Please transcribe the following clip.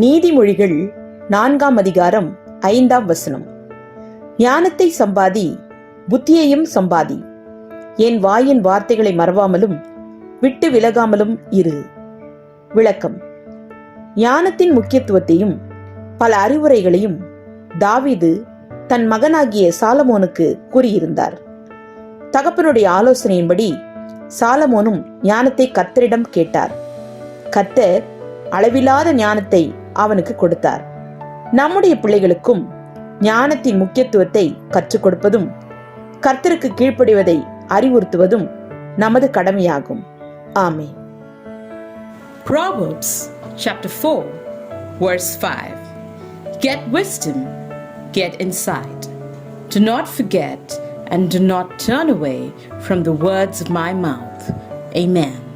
நீதிமொழிகள் நான்காம் அதிகாரம் ஐந்தாம் வசனம். ஞானத்தை சம்பாதி புத்தியையும் சம்பாதி. என் வாயின் வார்த்தைகளை மறவாமலும் விட்டு விலகாமலும் இரு. விளக்கம். ஞானத்தின் முக்கியத்துவத்தையும் பல அறிவுரைகளையும் தாவீது தன் மகனாகிய சாலமோனுக்கு கூறியிருந்தார். தகப்பனுடைய ஆலோசனையின்படி சாலமோனும் ஞானத்தை கத்தரிடம் கேட்டார். கத்தர் அளவில்லாத ஞானத்தை அவனுக்கு கொடுத்தார் நம்முடைய பிள்ளைகளுக்கும் ஞானத்தின் முக்கியத்துவத்தை கற்றுக் கொடுப்பதும் கர்த்தருக்கு கீழ்ப்படிவதை அறிவுறுத்துவதும் நமது கடமையாகும் ஆமே Proverbs chapter 4, verse 5. Get wisdom, get insight. Do not forget and do not turn away from the words of my mouth. Amen.